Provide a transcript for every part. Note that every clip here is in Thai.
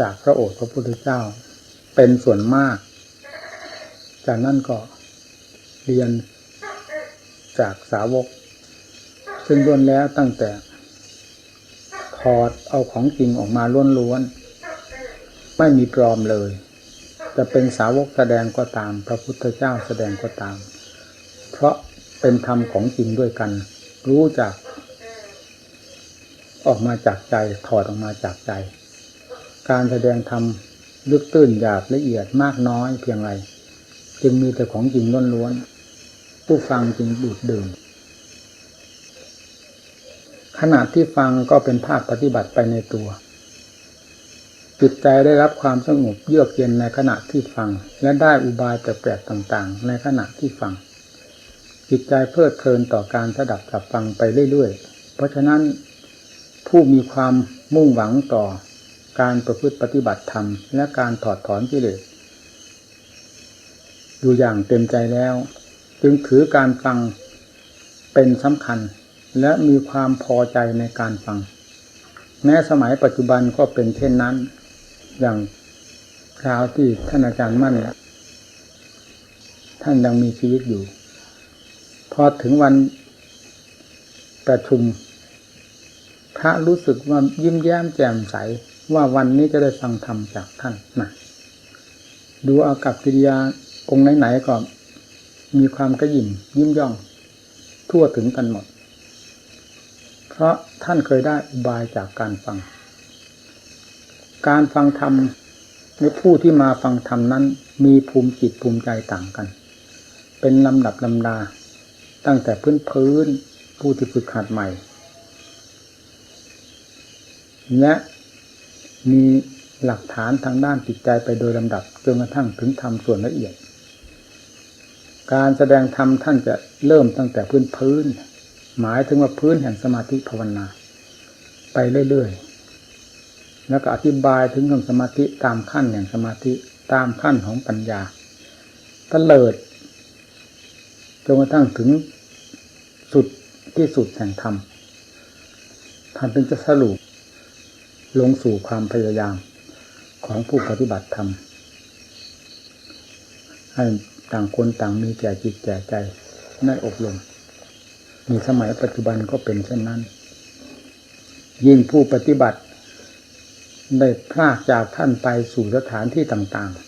จากพระโอษฐ์พระพุทธเจ้า เป็นส่วนมาก จากนั้นก็เรียนจากสาวก ซึ่งล้วนแล้วตั้งแต่ถอดเอาของจริงออกมาล้วนๆไม่มีปลอมเลย จะเป็นสาวกแสดงก็ตาม พระพุทธเจ้าแสดงก็ตาม เพราะเป็นธรรมของจริงด้วยกัน รู้จักออกมาจากใจถอดออกมาจากใจ การแสดงธรรมลึกตื้นหยาบละเอียดมากน้อยเพียงไรจึงมีแต่ของจริงล้วนๆผู้ฟังจึงดูดดื่มขณะที่ฟังก็เป็นภาคปฏิบัติไปในตัว จิตใจได้รับความสงบเยือกเย็นในขณะที่ฟัง และได้อุบายแปลกๆต่างๆ ในขณะที่ฟัง จิตใจเพลิดเพลินต่อการสดับกับฟังไปเรื่อยๆ เพราะฉะนั้นผู้มีความมุ่งหวังต่อ การประพฤติปฏิบัติธรรม และการถอดถอนกิเลสอยู่อย่างเต็มใจแล้ว จึงถือการฟังเป็นสำคัญ และมีความพอใจในการฟัง แม้สมัยปัจจุบันก็เป็นเช่นนั้น อย่างคราวที่ท่านอาจารย์มั่นท่านยังมีชีวิตอยู่ พอถึงวันประชุม พระรู้สึกว่ายิ้มแย้มแจ่มใส ว่าวันนี้จะได้ฟังธรรมจากท่านนะดูเอากับกิริยาองค์ไหนๆก็มีความกระยิมยิ้มย่อง ทั่วถึงกันหมด เพราะท่านเคยได้อุบายจากการฟัง การฟังธรรมในผู้ที่มาฟังธรรมนั้น มีภูมิจิตภูมิใจต่างกัน เป็นลำดับลำดา ตั้งแต่พื้นพื้นผู้ที่ฝึกหัดใหม่ และ มีหลักฐานทางด้านจิตใจไปโดยลำดับจนกระทั่งถึงธรรมส่วนละเอียด การแสดงธรรมท่านจะเริ่มตั้งแต่พื้นพื้น หมายถึงว่าพื้นแห่งสมาธิภาวนา ไปเรื่อยๆ แล้วก็อธิบายถึงเรื่องสมาธิตามขั้นแห่งสมาธิตามขั้นของปัญญาตเลิดจนกระทั่งถึงสุดที่สุดแห่งธรรมท่านเป็นจะสรุป ลงสู่ความพยายามของผู้ปฏิบัติธรรมให้ต่างคนต่างมีแก่จิตแก่ใจได้อบรมมีสมัยปัจจุบันก็เป็นเช่นนั้น ยิ่งผู้ปฏิบัติ ได้พลากจากท่านไปสู่สถานที่ต่างๆ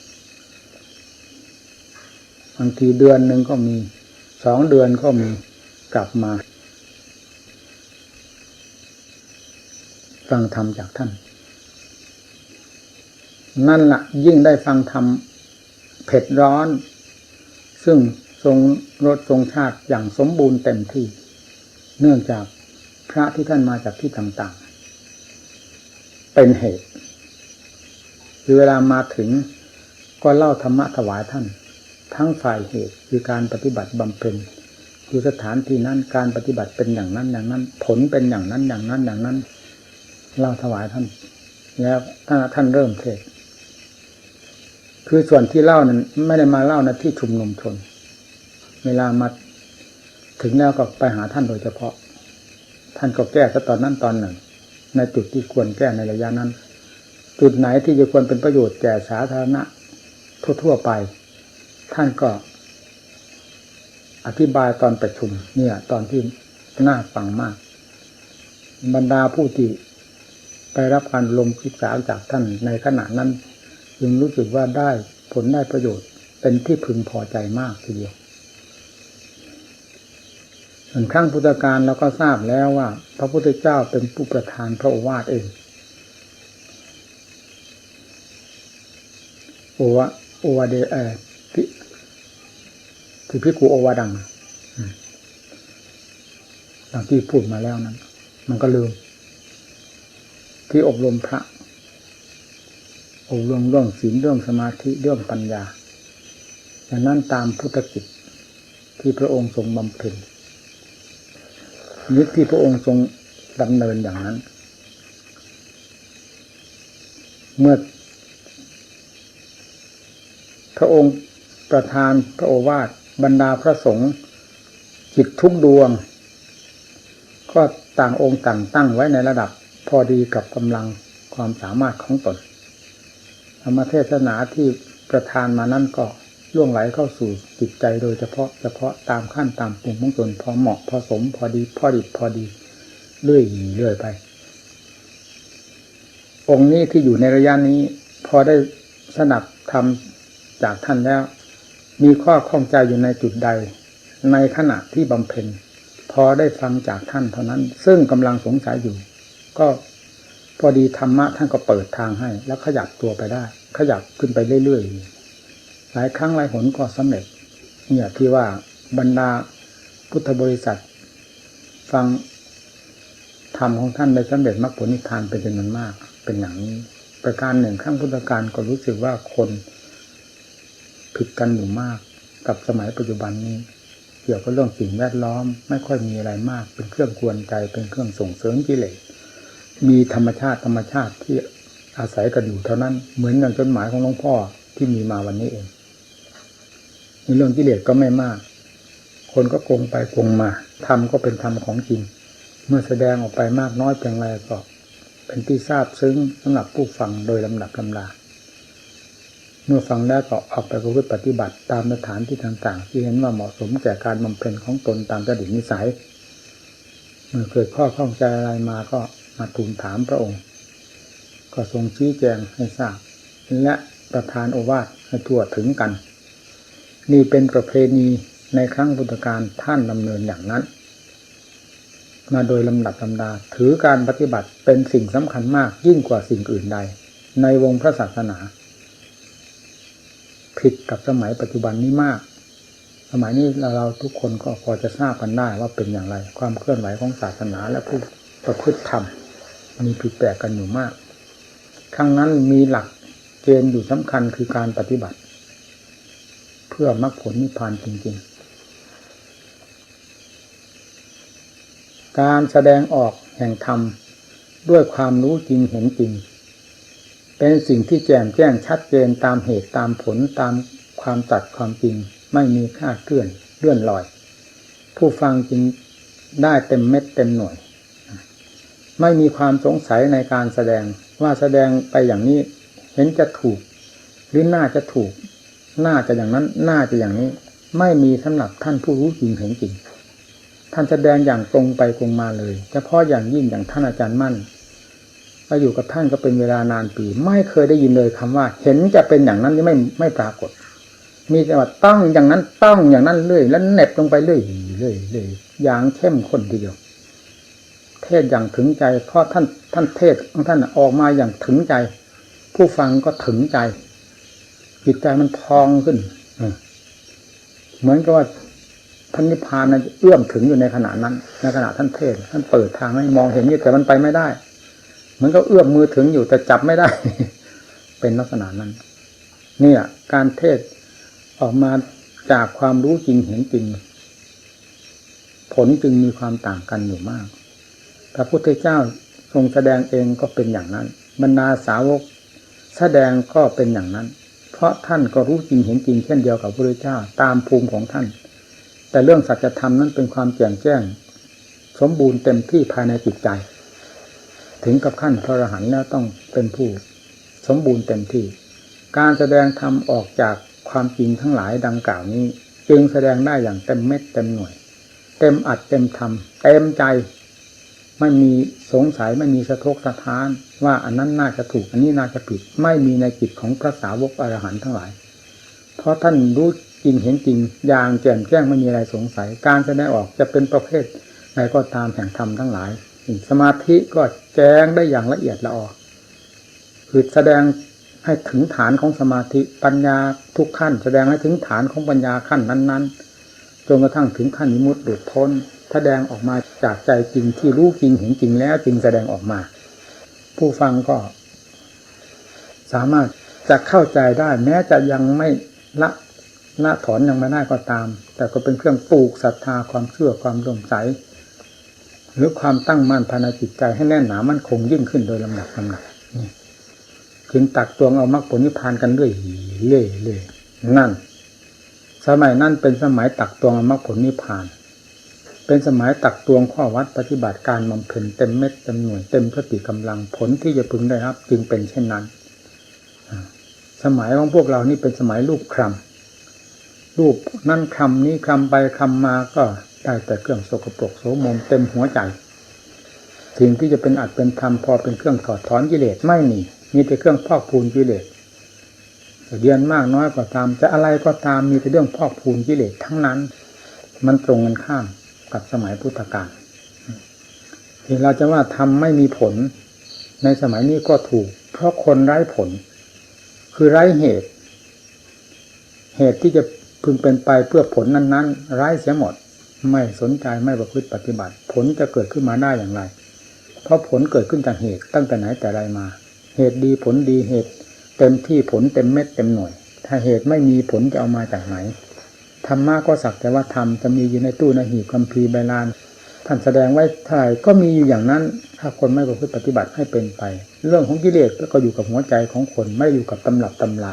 บางทีเดือนหนึ่งก็มีสองเดือนก็มีกลับมา ฟังธรรมจากท่าน นั่นละ่ะ ยิ่งได้ฟังธรรมเผ็ดร้อน ซึ่งทรงรสทรงชาติอย่างสมบูรณ์เต็มที่ เนื่องจากพระที่ท่านมาจากที่ต่างๆ เป็นเหตุคือเวลามาถึงก็เล่าธรรมะถวายท่าน ทั้งฝ่ายเหตุคือการปฏิบัติบำเพ็ญคือสถานที่นั้นการปฏิบัติเป็นอย่างนั้นอย่างนั้น ผลเป็นอย่างนั้นอย่างนั้นอย่างนั้น เล่าถวายท่าน แล้วท่านเริ่มเทศคือส่วนที่เล่านั้นไม่ได้มาเล่าในที่ชุมนุมชน เวลามาถึงแล้วก็ไปหาท่านโดยเฉพาะ ท่านก็แก้ซะตอนนั้นตอนหนึ่ง ในจุดที่ควรแก้ในระยะนั้น จุดไหนที่จะควรเป็นประโยชน์แก่สาธารณะทั่วๆไป ท่านก็อธิบายตอนประชุม เนี่ย ตอนที่น่าฟังมาก บรรดาผู้ที่ ไปรับการลมศึกษาจากท่านในขณะนั้น จึงรู้สึกว่าได้ผลได้ประโยชน์เป็นที่พึงพอใจมากทีเดียวส่วนครั้งพุทธการเราก็ทราบแล้วว่า พระพุทธเจ้าเป็นผู้ประทานพระโอวาทเองโอวะโอวาเดเอพิที่พิกูโอวาดังดังที่พูดมาแล้วนั้น มันก็ลืม ที่อบรมพระ อบรมเรื่องศีลเรื่องสมาธิเรื่องปัญญาอย่างนั้นตามพุทธกิจที่พระองค์ทรงบำเพ็ญนิดที่พระองค์ทรงดำเนินอย่างนั้น เมื่อ พระองค์ประทานพระโอวาทบรรดาพระสงฆ์จิตทุกดวง ก็ต่างองค์ต่างตั้งไว้ในระดับ พอดีกับกำลังความสามารถของตนธรรมเทศนาที่ประทานมานั่นก็ล่วงไหลเข้าสู่จิตใจโดยเฉพาะเฉพาะตามขั้นตามปุ่มของตนพอเหมาะพอสมพอดีพอดิบพอดีเรื่อยเรื่อยไป องค์นี้ที่อยู่ในระยะนี้ พอได้สนับทำจากท่านแล้ว มีข้อข้องใจอยู่ในจุดใด ในขณะที่บำเพ็ญพอได้ฟังจากท่านเท่านั้น ซึ่งกำลังสงสัยอยู่ ก็พอดีธรรมะท่านก็เปิดทางให้ แล้วขยับตัวไปได้ ขยับขึ้นไปเรื่อยๆหลายครั้งหลายหนก็สำเร็จ เนี่ยที่ว่าบรรดาพุทธบริษัท ฟังธรรมของท่านได้สำเร็จมรรคผลนิพพานเป็นจำนวนมาก เป็นอย่างนี้ ประการหนึ่งข้างพุทธการก็รู้สึกว่าคนผิดกันอยู่มากกับสมัยปัจจุบันนี้ เกี่ยวกับเรื่องสิ่งแวดล้อม ไม่ค่อยมีอะไรมาก เป็นเครื่องกวนใจเป็นเครื่องส่งเสริมกิเลส มีธรรมชาติธรรมชาติที่อาศัยกันอยู่เท่านั้น เหมือนอย่างจดหมายของหลวงพ่อที่มีมาวันนี้เองในเรื่องกิเลสก็ไม่มาก คนก็โกงไปโกงมาธรรมก็เป็นธรรมของจริง เมื่อแสดงออกไปมากน้อยเพียงไรก็เป็นที่ทราบซึ้งสำหรับผู้ฟังโดยลำดับลำดาเมื่อฟังแล้วก็เอาไปประพฤติปฏิบัติตามสถานที่ต่างๆ ที่เห็นว่าเหมาะสมแก่การบำเพ็ญของตนตามจริตนิสัย เมื่อเกิดข้อข้องใจอะไรมาก็ มาทูลถามพระองค์ ก็ทรงชี้แจงให้ทราบ และประทานโอวาทให้ทั่วถึงกัน นี่เป็นประเพณีในครั้งพุทธกาลท่านดำเนินอย่างนั้น มาโดยลำดับลำดา ถือการปฏิบัติเป็นสิ่งสำคัญมากยิ่งกว่าสิ่งอื่นใด ในวงพระศาสนา ผิดกับสมัยปัจจุบันนี้มาก สมัยนี้เราเราทุกคนก็พอจะทราบกันได้ว่าเป็นอย่างไร ความเคลื่อนไหวของศาสนาและผู้ประพฤติธรรม มีผิดแปลกกันอยู่มากครั้งนั้นมีหลักเกณฑ์อยู่สำคัญคือการปฏิบัติ เพื่อมรรคผลนิพพานจริง ๆ การแสดงออกแห่งธรรมด้วยความรู้จริงเห็นจริง เป็นสิ่งที่แจ่มแจ้งชัดเจนตามเหตุตามผลตามความตัดความจริง ไม่มีค่าเคลื่อนเลื่อนลอย ผู้ฟังจึงได้เต็มเม็ดเต็มหน่วย ไม่มีความสงสัยในการแสดงว่าแสดงไปอย่างนี้ เห็นจะถูก หรือน่าจะถูก น่าจะอย่างนั้น น่าจะอย่างนี้ ไม่มีสำหรับท่านผู้รู้จริงเห็นจริง ท่านแสดงอย่างตรงไปตรงมาเลยเฉพาะอย่างยิ่งอย่างท่านอาจารย์มั่นมาอยู่กับท่านก็เป็นเวลานานปี ไม่เคยได้ยินเลยคำว่า เห็นจะเป็นอย่างนั้นนี่ไม่ไม่ปรากฏ มีแต่ว่าต้องอย่างนั้นต้องอย่างนั้นเรื่อยแล้วเน็บลงไปเรื่อยเรื่อยเรื่อยอย่างเข้มข้นทีเดียว ทศอย่างถึงใจ เพราะท่านท่านเทศของท่านออกมาอย่างถึงใจ ผู้ฟังก็ถึงใจ จิตใจมันพองขึ้นเหมือนกับว่าท่านนิพพานนะเอื้อมถึงอยู่ในขณะนั้น ในขณะท่านเทศท่านเปิดทางให้มองเห็นนี่แต่มันไปไม่ได้เหมือนก็เอื้อมมือถึงอยู่แต่จับไม่ได้ เป็นลักษณะนั้น เนี่ย การเทศออกมาจากความรู้จริงเห็นจริง ผลจึงมีความต่างกันอยู่มาก พระพุทธเจ้าทรงแสดงเองก็เป็นอย่างนั้น บรรดาสาวกแสดงก็เป็นอย่างนั้น เพราะท่านก็รู้จริงเห็นจริงเช่นเดียวกับพระพุทธเจ้าตามภูมิของท่าน แต่เรื่องสัจธรรมนั้นเป็นความแจ่มแจ้ง สมบูรณ์เต็มที่ภายในจิตใจ ถึงกับขั้นพระอรหันต์แล้วต้องเป็นผู้ สมบูรณ์เต็มที่ การแสดงธรรมออกจากความจริงทั้งหลายดังกล่าวนี้ จึงแสดงได้อย่างเต็มเม็ดเต็มหน่วย เต็มอัดเต็มทำเต็มใจ ไม่มีสงสัยไม่มีสะทกสะท้าน ว่าอันนั้นน่าจะถูก อันนี้น่าจะผิด ไม่มีในจิตของพระสาวกอรหันต์ทั้งหลาย เพราะท่านรู้จริงเห็นจริงอย่างแจ่มแจ้งไม่มีอะไรสงสัย การแสดงออกจะเป็นประเภทใดก็ตามแห่งธรรมทั้งหลาย สมาธิก็แจ้งได้อย่างละเอียดละออคือแสดงให้ถึงฐานของสมาธิปัญญาทุกขั้น แสดงให้ถึงฐานของปัญญาขั้นนั้น ๆจนกระทั่งถึงขั้นนิมุตติหลุดพ้น แสดงออกมาจากใจจริงที่รู้จริงเห็นจริงแล้วจึงแสดงออกมา ผู้ฟังก็ สามารถจะเข้าใจได้ แม้จะยังไม่ละละถอนยังไม่ได้ก็ตาม แต่ก็เป็นเครื่องปลูกศรัทธาความเชื่อความร่มใสหรือความตั้งมั่นภายในจิตใจให้แน่นหนามั่นคงยิ่งขึ้นโดยลำดับลำดับนี่ถึงตักตวงเอามรรคผลนิพพานกันเรื่อยเรื่อยเรื่อยนั่น สมัยนั้นเป็นสมัยตักตวงเอามรรคผลนิพพาน เป็นสมัยตักตวงข้อวัดปฏิบัติการบำเพ็ญเต็มเม็ดเต็มหน่วยเต็มสติกำลังผลที่จะพึงได้ครับ จึงเป็นเช่นนั้น สมัยของพวกเรานี่เป็นสมัยรูปคำรูปนั่นคำนี้คำไปคำมาก็ได้แต่เครื่องสกปรกโสมมเต็มหัวใจสิ่งที่จะเป็นอัดเป็นธรรมพอเป็นเครื่องถอดถอนกิเลสไม่มีมีแต่เครื่องพอกพูนกิเลสจะเรียนมากน้อยก็ตาม จะอะไรก็ตามมีแต่เรื่องพอกพูนกิเลสทั้งนั้น มันตรงกันข้าม กับสมัยพุทธกาลที่เราจะว่าทำไม่มีผล ในสมัยนี้ก็ถูก เพราะคนไร้ผล คือไร้เหตุ เหตุที่จะพึงเป็นไปเพื่อผลนั้น ๆ ไร้เสียหมด ไม่สนใจไม่ประพฤติปฏิบัติ ผลจะเกิดขึ้นมาได้อย่างไร เพราะผลเกิดขึ้นจากเหตุตั้งแต่ไหนแต่ไรมา เหตุดีผลดีเหตุ เต็มที่ผลเต็มเม็ดเต็มหน่วย ถ้าเหตุไม่มีผลจะเอามาจากไหน ธรรมะก็สักแต่ว่าธรรมจะมีอยู่ในตู้ในหีบคัมภีร์ใบลาน ท่านแสดงไว้เท่าไหร่ก็มีอยู่อย่างนั้น ถ้าคนไม่ประพฤติปฏิบัติให้เป็นไป เรื่องของกิเลสก็อยู่กับหัวใจของคนไม่อยู่กับตำรับตำรา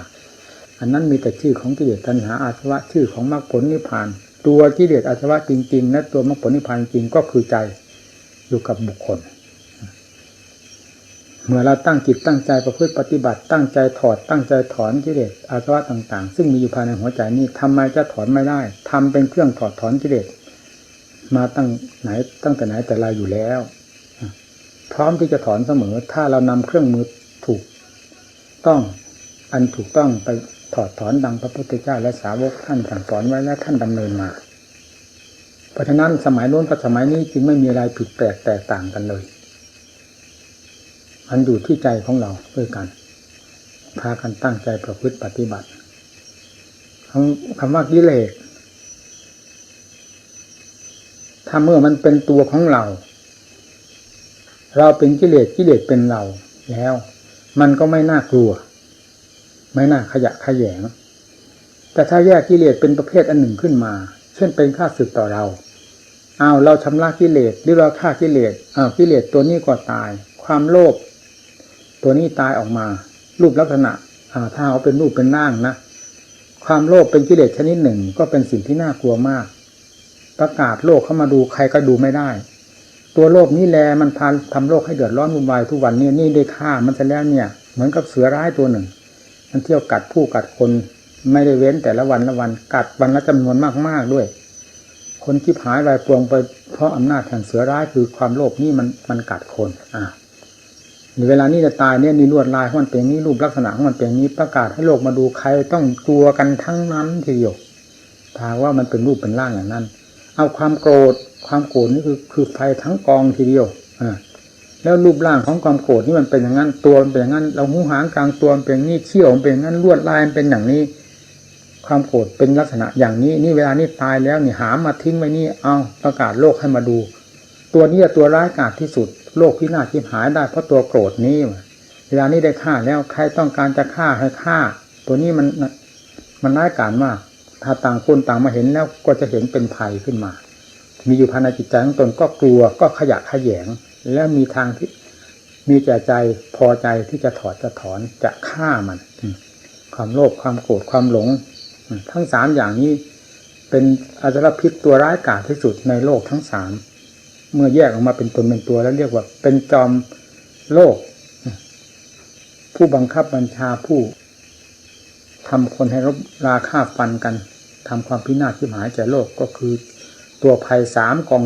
อันนั้นมีแต่ชื่อของกิเลสตัณหาอาสวะชื่อของมรรคผลนิพพาน ตัวกิเลสอาสวะจริง ๆ และตัวมรรคผลนิพพานจริงก็คือใจอยู่กับบุคคล เมื่อเราตั้งจิตตั้งใจประพฤติปฏิบัติตั้งใจถอดตั้งใจถอนกิเลสอาสวะต่าง ๆ ซึ่งมีอยู่ภายในหัวใจนี้ทำไมจะถอนไม่ได้ทำเป็นเครื่องถอดถอนกิเลสมาตั้งไหนตั้งแต่ไหนแต่ไรอยู่แล้ว พร้อมที่จะถอนเสมอ ถ้าเรานำเครื่องมือถูก ต้องอันถูกต้องไปถอดถอนดังพระพุทธเจ้าและสาวกท่านสั่งสอนไว้และท่านดำเนินมา เพราะฉะนั้นสมัยโน้นกับสมัยนี้จึงไม่มีอะไรผิดแปลกแตกต่างกันเลย มันอยู่ที่ใจของเราด้วยกัน พากันตั้งใจประพฤติปฏิบัติคำคำว่ากิเลสถ้าเมื่อมันเป็นตัวของเรา เราเป็นกิเลสกิเลสเป็นเราแล้ว มันก็ไม่น่ากลัว ไม่น่าขยะขยง แต่ถ้าแยกกิเลสเป็นประเภทอันหนึ่งขึ้นมา เช่นเป็นข้าศึกต่อเราเอาเราชำระกิเลสหรือเราฆ่ากิเลสอ้าวกิเลสตัวนี้ก็ตาย ความโลภ ตัวนี้ตายออกมา รูปลักษณะถ้าเอาเป็นรูปเป็นร่างนะความโลภเป็นกิเลสชนิดหนึ่งก็เป็นสิ่งที่น่ากลัวมาก ประกาศโลกเข้ามาดูใครก็ดูไม่ได้ ตัวโลภนี้แลมันพาทำโลกให้เดือดร้อนวุ่นวายทุกวันนี้นี่ได้ฆ่ามันจะแล้วเนี่ย เหมือนกับเสือร้ายตัวหนึ่ง มันเที่ยวกัดผู้กัดคนไม่ได้เว้นแต่ละวันละวันกัดวันละจำนวนมากๆด้วย คนที่หายวายปวงไปเพราะอำนาจแห่งเสือร้ายคือความโลภนี่มันมันกัดคนอ่า เวลานี้จะตายเนี่ยมีลวดลายของมันเป็นนี้รูปลักษณะของมันเป็นนี้ประกาศให้โลกมาดูใครต้องกลัวกันทั้งนั้นทีเดียวถ้าว่ามันเป็นรูปเป็นร่างอย่างนั้น เอาความโกรธความโกรธนี่คือคือไฟทั้งกองทีเดียวอ่าแล้วรูปร่างของความโกรธนี่มันเป็นอย่างนั้นตัวมันเป็นอย่างนั้น เราหูหางกลางตัวมันเป็นอย่างนี้เขี้ยวมันเป็นอย่างนั้นลวดลายมันเป็นอย่างนี้ ความโกรธเป็นลักษณะอย่างนี้ นี่เวลานี้ตายแล้วนี่หามาทิ้งไว้นี่เอาประกาศโลกให้มาดู ตัวนี้ตัวร้ายกาจที่สุด โลกพินาศทิพหายได้เพราะตัวโกรธนี้เวลานี้ได้ฆ่าแล้วใครต้องการจะฆ่าให้ฆ่า ตัวนี้มันมันร้ายกาจมาก ถ้าต่างคนต่างมาเห็นแล้วก็จะเห็นเป็นภัยขึ้นมา มีอยู่ภายในจิตใจของตนก็กลัวก็ขยะขยง แล้วมีทางที่มีใจใจพอใจที่จะถอดจะถอนจะฆ่ามัน ความโลภความโกรธความหลง ทั้งสามอย่างนี้เป็นอาจารพิษตัวร้ายกาจที่สุดในโลกทั้งสาม เมื่อแยกออกมาเป็นตนเป็นตัวแล้วเรียกว่า เป็นจอมโลก ผู้บังคับบัญชาผู้ทำคนให้รบราฆ่าฟันกันทำความพินาศที่หายใจโลกก็คือตัวภัยสามกอง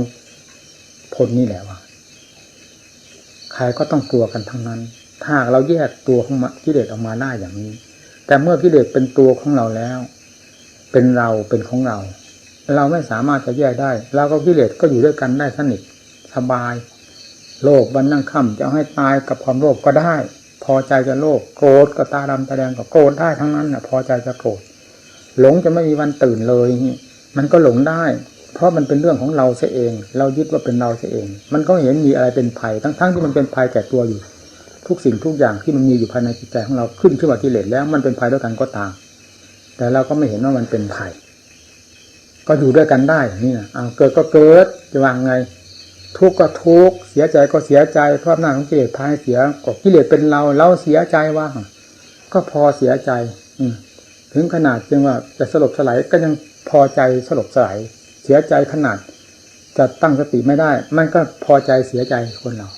พลนี่แหละว่าใครก็ต้องกลัวกันทั้งนั้น ถ้าเราแยกตัวของกิเลสออกมาได้อย่างนี้ แต่เมื่อกิเลสเป็นตัวของเราแล้ว เป็นเราเป็นของเรา เราไม่สามารถจะแยกได้ เราก็กิเลสก็อยู่ด้วยกันได้สนิท สบาย โลภวันนั่งค่ำจะให้ตายกับความโลภก็ได้ พอใจจะโลภโกรธก็ตาดำตาแดงก็โกรธได้ทั้งนั้นน่ะ พอใจจะโกรธหลงจะไม่มีวันตื่นเลยมันก็หลงได้ เพราะมันเป็นเรื่องของเราเสียเอง เรายึดว่าเป็นเราเสียเอง มันก็เห็นมีอะไรเป็นภัยทั้งๆที่มันเป็นภัยแก่ตัวอยู่ ทุกสิ่งทุกอย่างที่มันมีอยู่ภายในจิตใจของเราขึ้นขึ้นมากิเลสแล้วมันเป็นภัยด้วยกันก็ตาม แต่เราก็ไม่เห็นว่ามันเป็นภัยก็อยู่ด้วยกันได้นี่นะเอาเกิดก็เกิดจะวางไง ทุกข์ก็ทุกข์เสียใจก็เสียใจเพราะหน้าของกิเลสพายเสียก็กิเลสเป็นเราเราเสียใจว่า ก็พอเสียใจ อืถึงขนาดจึงว่าจะสลบสลายก็ยังพอใจสลบสลายเสียใจขนาด จะตั้งสติไม่ได้ มันก็พอใจเสียใจคนเรา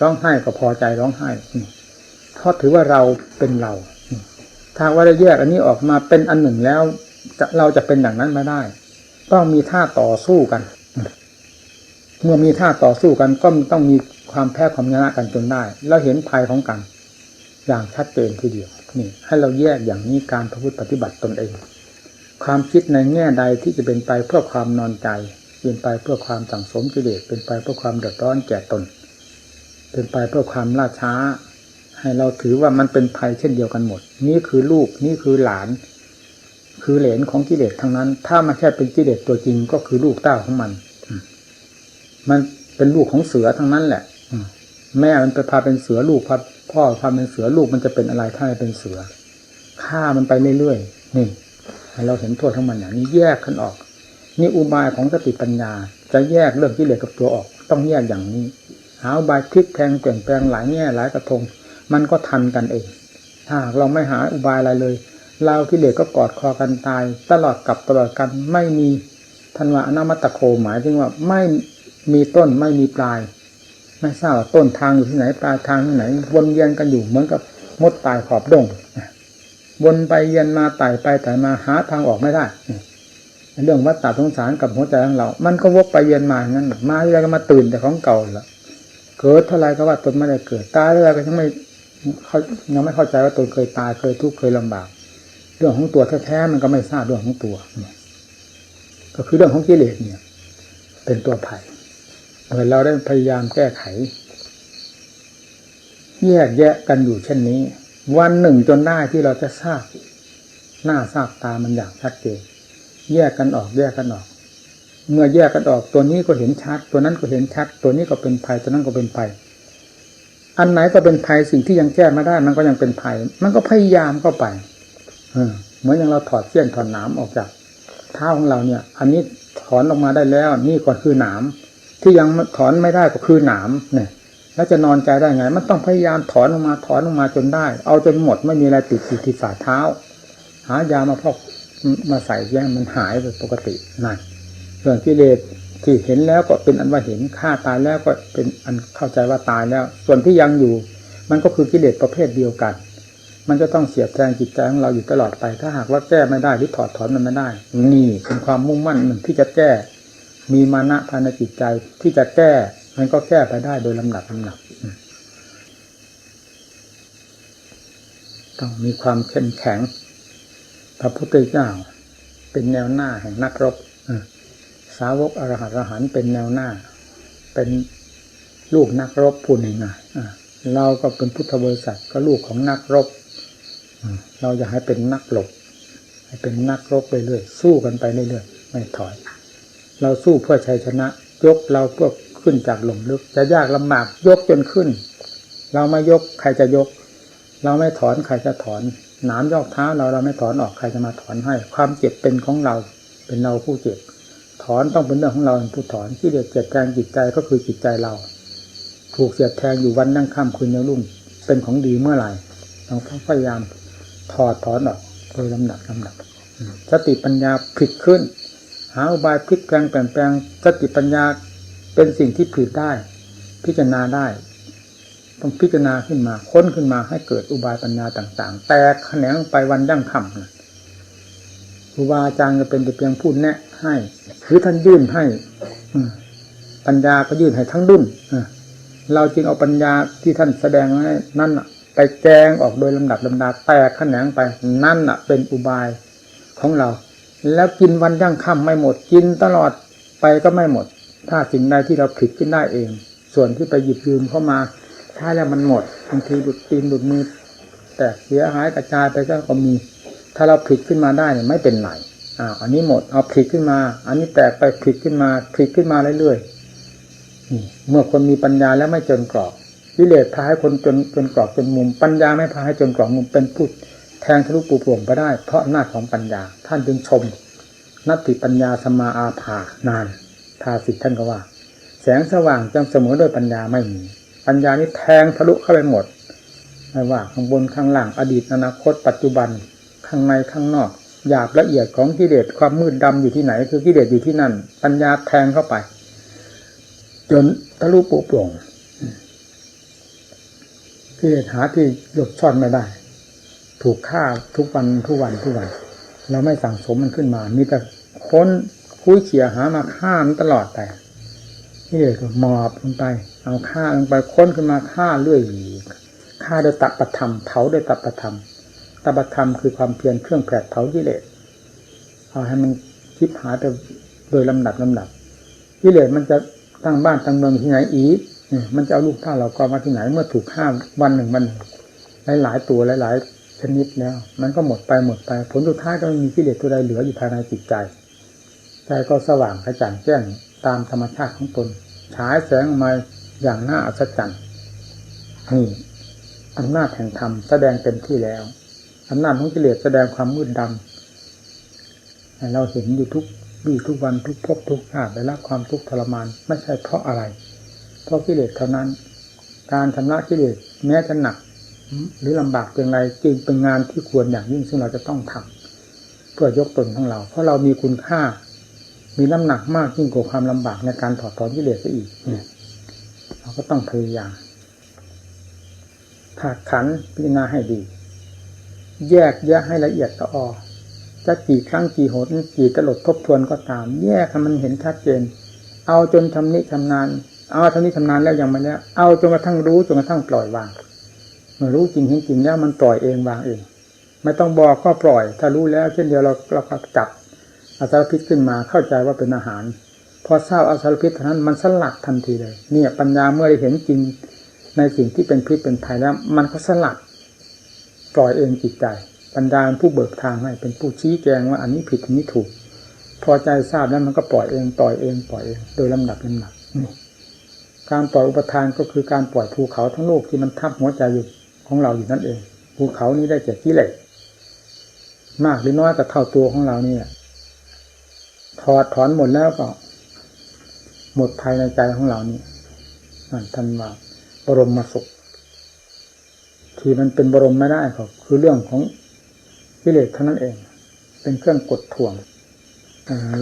ร้องไห้ก็พอใจร้องไห้เพราะถือว่าเราเป็นเราถ้าว่าได้แยกอันนี้ออกมาเป็นอันหนึ่งแล้วเราจะเป็นอย่างนั้นไม่ได้ ต้องมีท่าต่อสู้กัน เมื่อมีท่าต่อสู้กันก็ต้องมีความแพ้ความชนะกันจนได้ แล้วเห็นภัยของกัน อย่างชัดเจนทีเดียวนี่ให้เราแยกอย่างนี้การประพฤติปฏิบัติตนเอง ความคิดในแง่ใดที่จะเป็นไปเพื่อความนอนใจ เป็นไปเพื่อความสังสมกิเลสเป็นไปเพื่อความเดือดร้อนแก่ตน เป็นไปเพื่อความล่าช้า ให้เราถือว่ามันเป็นภัยเช่นเดียวกันหมด นี่คือลูกนี่คือหลาน คือเหลนของกิเลสทั้งนั้น ถ้ามาแค่เป็นกิเลสตัวจริงก็คือลูกเต้าของมัน มันเป็นลูกของเสือทั้งนั้นแหละแม่มันไปพาเป็นเสือลูกพาพ่อพาเป็นเสือลูกมันจะเป็นอะไรถ้าไม่เป็นเสือฆ่ามันไปเรื่อยๆนี่ให้เราเห็นโทษทั้งมันอย่างนี้แยกกันออก นี่อุบายของสติปัญญา จะแยกเรื่องกิเลสกับตัวออก ต้องแยกอย่างนี้ หาอุบายพลิกแพลงเปลี่ยนแปลงหลายแง่หลายกระทง มันก็ทันกันเอง ถ้าหากเราไม่หาอุบายอะไรเลย เรากิเลสก็กอดคอกันตาย ตลอดกับตลอดกันไม่มีธันวาอนามัตตโคหมายถึงว่าไม่ มีต้นไม่มีปลาย ไม่ทราบต้นทางอยู่ที่ไหนปลายทางที่ไหน วนเวียนกันอยู่เหมือนกับมดตายขอบดงวนไปเวียนมาไต่ไปไต่มาหาทางออกไม่ได้เรื่องวัฏฏะสงสารกับหัวใจของเรา มันก็วกไปเวียนมาอย่างนั้นมาอะไรก็มาตื่นแต่ของเก่าละเกิดเท่าไรก็ว่าตนไม่ได้เกิดตายเท่าไรก็ยังไม่เขายังไม่เข้าใจว่าตนเคยตายเคยทุกข์เคยลำบาก เรื่องของตัวแท้ๆมันก็ไม่ทราบเรื่องของตัว ก็คือเรื่องของกิเลสเนี่ย เป็นตัวไผ่ เมื่อเราได้พยายามแก้ไข แยกแยะกันอยู่เช่นนี้ วันหนึ่งจนได้ที่เราจะทราบ หน้าทราบตามันอย่างชัดเจนแยกกันออกแยกกันออก เมื่อแยกกันออกตัวนี้ก็เห็นชัด ตัวนั้นก็เห็นชัด ตัวนี้ก็เป็นภัยตัวนั้นก็เป็นภัยอันไหนก็เป็นภัยสิ่งที่ยังแก้ไม่ได้ มันก็ยังเป็นภัย มันก็พยายามเข้าไปเออเหมือนอย่างเราถอดเสี้ยนถอดหนามออกจากเท้าของเราเนี่ย อันนี้ถอนออกมาได้แล้ว นี่ก็คือหนาม ที่ยังถอนไม่ได้ก็คือหนามเนี่ยแล้วจะนอนใจได้ไง มันต้องพยายามถอนออกมาถอนออกมาจนได้ เอาจนหมดไม่มีอะไรติดอยู่ที่ฝ่าเท้า หายามาพอกมาใส่แย่มันหายไปปกตินั่นเรื่องกิเลสที่เห็นแล้วก็เป็นอันว่าเห็นฆ่าตายแล้วก็เป็นอันเข้าใจว่าตายแล้ว ส่วนที่ยังอยู่ มันก็คือกิเลสประเภทเดียวกัน มันจะต้องเสียบแทงจิตใจของเราอยู่ตลอดไป ถ้าหากว่าแก้ไม่ได้หรือถอดถอนมันไม่ได้ นี่เป็นความมุ่งมั่นหนึ่งที่จะแก้ มีมานะภายในจิตใจที่จะแก้ มันก็แก้ไปได้โดยลำดับลำดับต้องมีความเข้มแข็ง พระพุทธเจ้า เป็นแนวหน้าแห่งนักรบสาวกอรหัตอรหันต์เป็นแนวหน้า เป็นลูกนักรบพูดง่ายๆเราก็เป็นพุทธบริษัทก็ลูกของนักรบเราอยากให้เป็นนักหลบให้เป็นนักรบไปเรื่อยสู้กันไปเรื่อยไม่ถอย เราสู้เพื่อชัยชนะ ยกเราเพื่อขึ้นจากหลุมลึก จะยากลำบากยกจนขึ้น เราไม่ยกใครจะยก เราไม่ถอนใครจะถอนหนามยอกเท้าเราเราไม่ถอนออกใครจะมาถอนให้ ความเจ็บเป็นของเรา เป็นเราผู้เจ็บ ถอนต้องเป็นเรื่องของเราผู้ถอนที่เดือดเจ็บแทงจิตใจก็คือจิตใจเรา ถูกเสียดแทงอยู่วันนั่งค่ำคืนยังรุ่ง เป็นของดีเมื่อไหร่เราต้องพยายามถอดถอนออกโดยลำดับลำดับสติปัญญาผลิตขึ้น หาอุบายพลิกแปลงเปลี่ยนแปลงสติปัญญาเป็นสิ่งที่ผลิตได้ พิจารณาได้ ต้องพิจารณาขึ้นมาค้นขึ้นมาให้เกิดอุบายปัญญาต่าง ๆ แตกแขนงไปวันยั่งคำนะครูบาอาจารย์จะเป็นแต่เพียงพูดแนะ ให้คือท่านยื่นให้ปัญญาก็ยื่นให้ทั้งดุนเราจึงเอาปัญญาที่ท่านแสดงให้นั่นไปแจงออกโดยลำดับลำดาแตกแขนงไปนั่นเป็นอุบายของเรา แล้วกินวันยั่งค่ำไม่หมดกินตลอดไปก็ไม่หมด ถ้าสิ่งใดที่เราผิดขึ้นได้เอง ส่วนที่ไปหยิบยืมเข้ามาถ้าแล้วมันหมดบางทีหลุดตีนหลุดมือแต่เสียหายกระจายไปก็มี ถ้าเราผิดขึ้นมาได้เนี่ยไม่เป็นไรอ่าอันนี้หมดเอาผิดขึ้นมา อันนี้แตกไปผิดขึ้นมาผิดขึ้นมาเรื่อยๆเมื่อคนมีปัญญาแล้วไม่จนกรอบวิเลศพาให้คนจนจนกรอบจนมุม ปัญญาไม่พาให้จนกรอบมุมเป็นพูดแทงทะลุปูปวงไปได้ เพราะอำนาจของปัญญา ท่านจึงชม นัตติปัญญาสมาอาภานานทาสิทธ์ท่านก็ว่า แสงสว่างจังเสมอด้วยปัญญาไม่มี ปัญญานี้แทงทะลุเข้าไปหมดไม่ว่าข้างบนข้างล่างอดีตอนาคต ปัจจุบันข้างในข้างนอกหยาบละเอียดของกิเลสความมืดดำอยู่ที่ไหน คือกิเลสอยู่ที่นั่น ปัญญาแทงเข้าไป จนทะลุปุโปร่งกิเลสหาที่หลบซ่อนไม่ได้ ถูกฆ่าทุกวันทุกวันทุกวัน เราไม่สั่งสมมันขึ้นมา มีแต่ค้นคุยเขี่ยหามาฆ่ามันตลอดแต่นี่เลยก็หมอบลงไป เอาฆ่าลงไปค้นขึ้นมาฆ่าเรื่อยฆ่าโดยตัปธรรมเผาโดยตัปธรรมตัปธรรมคือความเพียรเครื่องแผดเผากิเลสเอาให้มันคิดหายไปโดยลำดับลำดับกิเลสมันจะตั้งบ้านตั้งเมืองที่ไหนอีกมันจะเอาลูกท่าเราก็มาที่ไหนเมื่อถูกฆ่าวันหนึ่งวันหลายหลายตัวหลายๆ ชนิดแล้ว มันก็หมดไปหมดไป ผลสุดท้ายก็ไม่มีกิเลสตัวใดเหลืออยู่ภายในจิตใจใจก็สว่างกระจ่างแจ้งตามธรรมชาติของตนฉายแสงออกมาอย่างน่าอัศจรรย์นี่อำนาจแห่งธรรมแสดงเต็มที่แล้วอำนาจของกิเลสแสดงความมืดดำเราเห็นอยู่ทุกวี่ทุกวันทุกภพทุกชาติได้รับความทุกข์ทรมานไม่ใช่เพราะอะไร เพราะกิเลสเท่านั้น การชำระกิเลสแม้จะหนัก หรือลำบากเพียงไรจึงเป็นงานที่ควรอย่างยิ่งซึ่งเราจะต้องทำเพื่อยกตนของเรา เพราะเรามีคุณค่า มีน้ำหนักมากยิ่งกว่าความลำบากในการถอดถอนกิเลสอีกเนี่ยเราก็ต้องพยายามถากขันพิจารณาให้ดี แยกแยกให้ละเอียดต่ออจะกี่ครั้งกี่หนกี่ตลดทบทวนก็ตาม แยกให้มันเห็นชัดเจน เอาจนทำนิชำนาญเอาทำนิชำนาญแล้วยังไม่แล้วเอาจนกระทั่งรู้จนกระทั่งปล่อยวาง รู้จริงเห็นจริงแล้วมันปล่อยเองวางเอง ไม่ต้องบอกก็ปล่อย ถ้ารู้แล้วเช่นเดียวเราเราก็จับอาสารพิษขึ้นมาเข้าใจว่าเป็นอาหาร พอทราบอาสารพิษเท่านั้นมันสลัดทันทีเลย เนี่ยปัญญาเมื่อได้เห็นจริงในสิ่งที่เป็นพิษเป็นภัยแล้ว มันก็สลัดปล่อยเองจิตใจปัญญาเป็นผู้เบิกทางให้เป็นผู้ชี้แจงว่าอันนี้ผิดอันนี้ถูก พอใจทราบแล้วมันก็ปล่อยเองปล่อยเองปล่อยเองโดยลำดับลำดับนี่การปล่อยอุปทานก็คือการปล่อยภูเขาทั้งโลกที่มันทับหัวใจอยู่ ของเราอยู่นั่นเองภูเขานี้ได้แก่กิเลสมากหรือน้อยแต่เท่าตัวของเรานี่ถอดถอนหมดแล้วก็หมดภายในใจของเรานี่นั่นท่านว่าบรมมาสุขที่มันเป็นบรมไม่ได้ก็คือเรื่องของกิเลสเท่านั้นเอง เป็นเครื่องกดถ่วง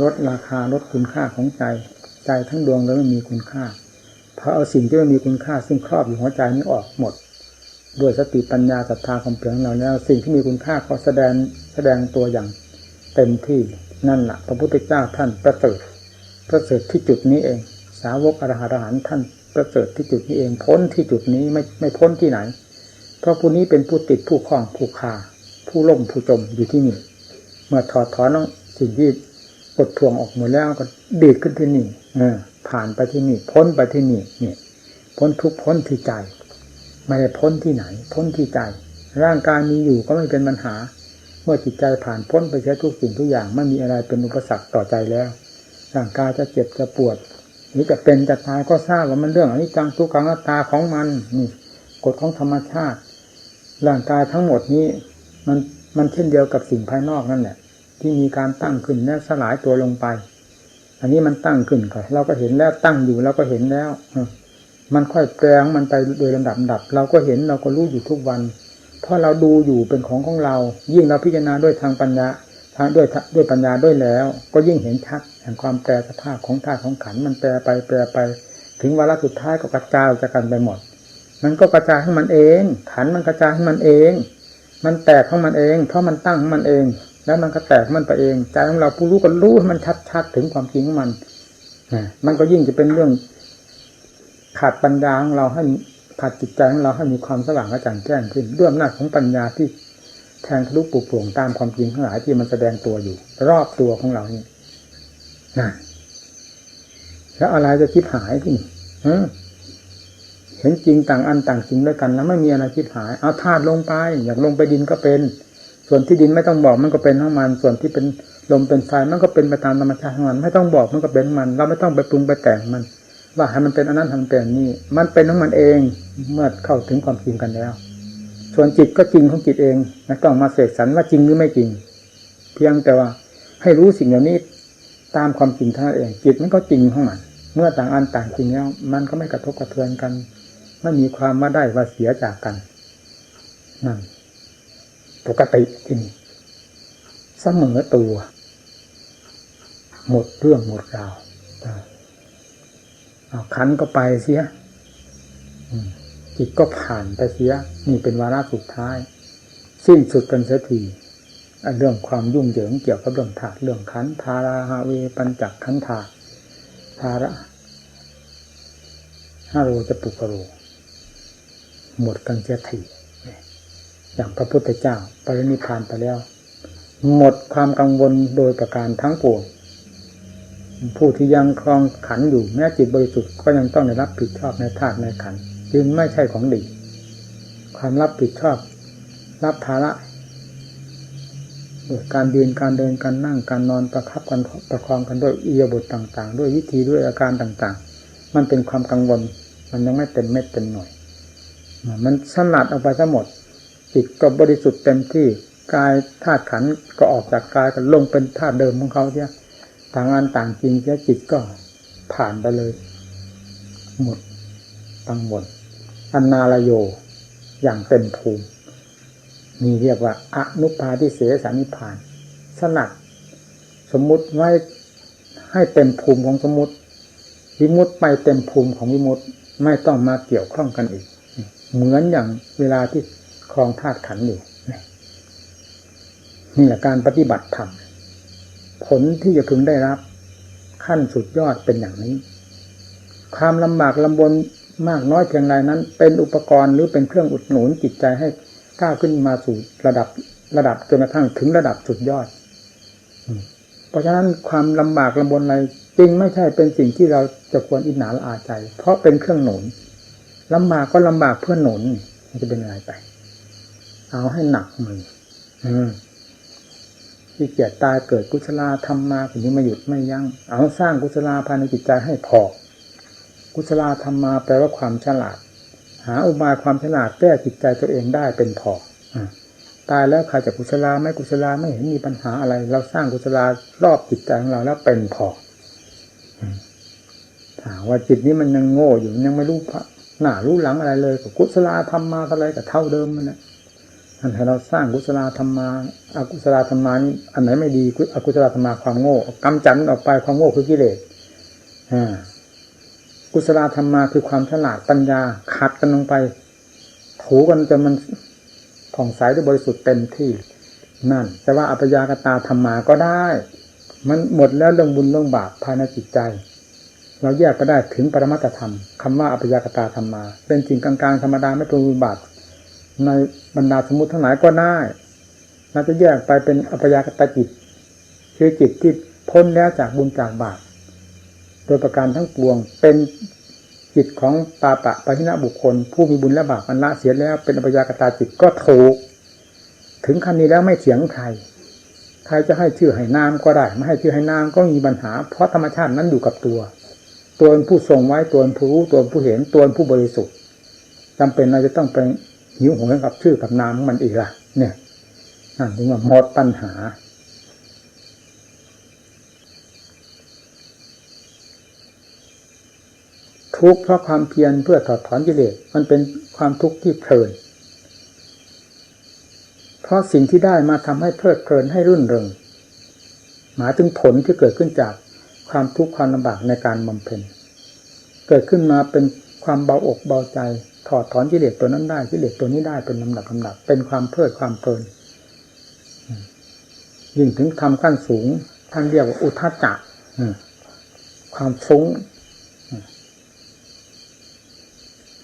ลดราคาลดคุณค่าของใจ ใจทั้งดวงแล้วไม่มีคุณค่าเพราะเอาสิ่งที่ไม่มีคุณค่าซึ่งครอบอยู่หัวใจนี้ออกหมด ด้วยสติปัญญาศรัทธาความเพียรของเราแล้วสิ่งที่มีคุณค่าก็แสดงแสดงตัวอย่างเต็มที่นั่นแหละพระพุทธเจ้าท่านประเสริฐประเสริฐที่จุดนี้เอง สาวกอรหันต์ท่านประเสริฐที่จุดนี้เองพ้นที่จุดนี้ไม่ไม่พ้นที่ไหน เพราะผู้นี้เป็นผู้ติดผู้คล้องผู้คาผู้ล่มผู้จมอยู่ที่นี่ เมื่อถอดถอนสิ่งที่กดทวงออกหมดแล้วก็ดีดขึ้นที่นี่ เออ ผ่านไปที่นี่ พ้นไปที่นี่เนี่ยพ้นทุกพ้นที่ใจ ไม่ได้พ้นที่ไหน พ้นที่ใจ ร่างกายมีอยู่ก็ไม่เป็นปัญหา เมื่อจิตใจผ่านพ้นไปใช้ทุกสิ่งทุกอย่างไม่มีอะไรเป็นอุปสรรคต่อใจแล้ว ร่างกายจะเจ็บจะปวดหรือจะเป็นจะตายก็ทราบว่ามันเรื่องอนิจจังทุกขังอัตตาของมันนี่กฎของธรรมชาติ ร่างกายทั้งหมดนี้มันมันเช่นเดียวกับสิ่งภายนอกนั่นแหละ ที่มีการตั้งขึ้นและสลายตัวลงไป อันนี้มันตั้งขึ้นก่อนเราก็เห็นแล้วตั้งอยู่เราก็เห็นแล้ว มันค่อยแปลงมันไปโดยลำดับดับ เราก็เห็นเราก็รู้อยู่ทุกวัน เพราะเราดูอยู่เป็นของของเรา ยิ่งเราพิจารณาด้วยทางปัญญาทางด้วยด้วยปัญญาด้วยแล้ว ก็ยิ่งเห็นชัดแห่งความแปรสภาพของธาตุของขันมันแปรไปแปรไป ถึงวาระสุดท้ายก็กระจายจากกันไปหมด มันก็กระจายให้มันเอง ขันมันกระจายให้มันเอง มันแตกของมันเอง เพราะมันตั้งของมันเอง แล้วมันก็แตกมันไปเองใจของเราผู้รู้ก็รู้ให้มันชัดๆถึงความจริงของมันมันก็ยิ่งจะเป็นเรื่อง ขาดปัญญาของเราให้ขาดจิตใจของเราให้มีความสว่างกระจ่างแจ้งขึ้น ด้วยอำนาจของปัญญาที่แทงทะลุปลุกปลงตามความจริงทั้งหลายที่มันแสดงตัวอยู่ รอบตัวของเรานี่นะแล้วอะไรจะคิดหายที่นี่เห็นจริงต่างอันต่างจริงด้วยกัน แล้วไม่มีอะไรคิดหาย เอาธาตุลงไป อยากลงไปดินก็เป็น ส่วนที่ดินไม่ต้องบอกมันก็เป็นทั้งมัน ส่วนที่เป็นลมเป็นไฟมันก็เป็นไปตามธรรมชาติของมัน ไม่ต้องบอกมันก็เป็นมัน เราไม่ต้องไปปรุงไปแต่งมัน ว่าให้มันเป็นอันนั้นทำเป็นนี่ มันเป็นของมันเองเมื่อเข้าถึงความจริงกันแล้ว ส่วนจิตก็จริงของจิตเองไม่ต้องมาเสกสรรว่าจริงหรือไม่จริง เพียงแต่ว่าให้รู้สิ่งเหล่านี้ตามความจริงท่านเอง จิตมันก็จริงของมัน เมื่อต่างอันต่างจริงแล้ว มันก็ไม่กระทบกระเทือนกัน ไม่มีความมาได้ว่าเสียจากกันนั่นปกติจริงเสมอตัว หมดเรื่องหมดราว ขันก็ไปเสียจิตก็ผ่านไปเสีย นี่เป็นวาระสุดท้าย สิ้นสุดกันเสียทีเรื่องความยุ่งเหยิงเกี่ยวกับเรื่องถาดเรื่องขันธาราฮาเวปัญจักขันธาธาระฮาโรจะปุกโร หมดกันเสียทีอย่างพระพุทธเจ้าปรินิพพานไปแล้ว หมดความกังวลโดยประการทั้งปวง ผู้ที่ยังครองขันอยู่แม้จิตบริสุทธิ์ก็ยังต้องได้รับผิดชอบในธาตุในขันจึงไม่ใช่ของดี ความรับผิดชอบ รับภาระการยืนการเดินการนั่งการนอนประคับกันประคองกันด้วยอียบทต่าง ๆ ด้วยวิธีด้วยอาการต่างๆ มันเป็นความกังวล มันยังไม่เต็มเม็ดเต็มหน่วยมันสลัดออกไปทั้งหมด จิตก็บริสุทธิ์เต็มที่กายธาตุขันก็ออกจากกายก็ลงเป็นธาตุเดิมของเขาเนี่ย ต่างอันต่างจริงแค่จิตก็ผ่านไปเลย หมดตั้งหมดอันนาลโยอย่างเต็มภูมิมีเรียกว่าอนุปาทิเสสานิพาน สนัดสมมุติไว้ให้เต็มภูมิของสมมติ วิมุตไปเต็มภูมิของวิมุตไม่ต้องมาเกี่ยวข้องกันอีก เหมือนอย่างเวลาที่ครองธาตุขันอยู่นี่แหละการปฏิบัติธรรม ผลที่จะพึงได้รับ ขั้นสุดยอดเป็นอย่างนี้ ความลำบากลำบนมากน้อยเพียงไรนั้น เป็นอุปกรณ์หรือเป็นเครื่องอุดหนุนจิตใจให้ก้าวขึ้นมาสู่ระดับระดับจนกระทั่งถึงระดับสุดยอด เพราะฉะนั้นความลำบากลำบนอะไรจึงไม่ใช่เป็นสิ่งที่เราจะควรอิจฉาละอาใจ เพราะเป็นเครื่องหนุนลำบากก็ลำบากเพื่อหนุนมันจะเป็นอะไรไป เอาให้หนักมือ ที่เกียจตายเกิดกุศลธรรมมาถึงนี้มาหยุดไม่ยัง้งเอาสร้างกุศลภายในจิตใจให้พอ กุศลธรรมมาแปลว่าความฉลาด หาอุบายความฉลาดแก้จิตใจตัวเองได้เป็นพออตายแล้วใครจะกุศลาไม่กุศลาไม่เห็นมีปัญหาอะไร เราสร้างกุศลารอบจิตใจของเราแล้วเป็นพอถามว่าจิตนี้มันยังโง่อยู่ยังไม่รู้พระหน้ารู้หลังอะไรเลยกุศลธรรมมาอะไรกับเท่าเดิมมันนะ อันให้เราสร้างกุศลธรรมาอากุศลธรรมานี่อันไหนไม่ดีอกุศลธรรมาความโง่กำจัดออกไปความโง่คือกิเลสกุศลธรรมาคือความฉลาดปัญญาขัดกันลงไปถูกันจนมันผ่องใสด้วยบริสุทธิ์เต็มที่นั่น แต่ว่าอัปยากตาธรรมาก็ได้ มันหมดแล้วเรื่องบุญเรื่องบาปภายในจิตใจ เราแยกก็ได้ถึงปรมัตธรรมคำว่าอัปยากตาธรรมา เป็นสิ่งกลางๆธรรมดาไม่เป็นบุญบาป ในบรรดาสมุติทั้งหลายก็ได้เราจะแยกไปเป็นอัปยากตาจิต คือจิตที่พ้นแล้วจากบุญจากบาปโดยประการทั้งปวงเป็นจิตของปาปะปะทินะบุคคล ผู้มีบุญและบาปมันละเสียแล้วเป็นอัปยากตาจิตก็ถูกถึงขั้นนี้แล้วไม่เถียงใครใครจะให้ชื่อให้นามก็ได้ไม่ให้ชื่อให้นามก็มีปัญหา เพราะธรรมชาตินั้นอยู่กับตัว ตัวผู้ทรงไว้ตัวผู้รู้ตัวผู้เห็นตัวผู้บริสุทธิ์จำเป็นเราจะต้องไป หิวโหยกับชื่อกับนามของมันอีกล่ะ เนี่ยนั่นถึงว่าหมดปัญหา ทุกข์เพราะความเพียรเพื่อถอดถอนกิเลสมันเป็นความทุกข์ที่เพลิน เพราะสิ่งที่ได้มาทำให้เพลิดเพลินให้รื่นเริงหมายถึงผลที่เกิดขึ้นจากความทุกข์ความลำบากในการบำเพ็ญเกิดขึ้นมาเป็น ความเบาอกเบาใจ ถอดถอนกิเลสตัวนั้นได้กิเลสตัวนี้ได้เป็นลำดับลำดับ เป็นความเพลิดความเพลินยิ่งถึงทำขั้นสูงท่านเรียกว่าอุทาจักความฟุ้ง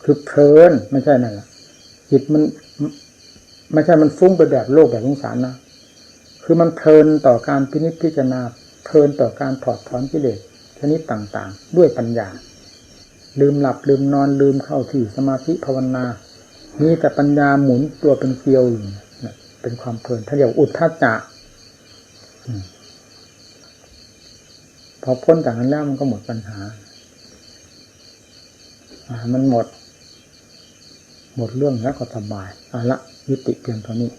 คือเพลินไม่ใช่นั่นแหละจิตมันไม่ใช่มันฟุ้งไปแบบโลกแบบสงสารนะคือมันเพลินต่อการพินิจพิจารณาเพลินต่อการถอดถอนกิเลสชนิดต่างๆ ด้วยปัญญา ลืมหลับลืมนอนลืมเข้าที่สมาธิภาวนามีแต่ปัญญาหมุนตัวเป็นเกลียวอยู่เป็นความเพลินถ้าเรียกอุทธัจจะพอพ้นจากนั้นแล้วมันก็หมดปัญหามันหมด หมดเรื่องแล้วก็สบายเอาละยุติเพียงเท่านี้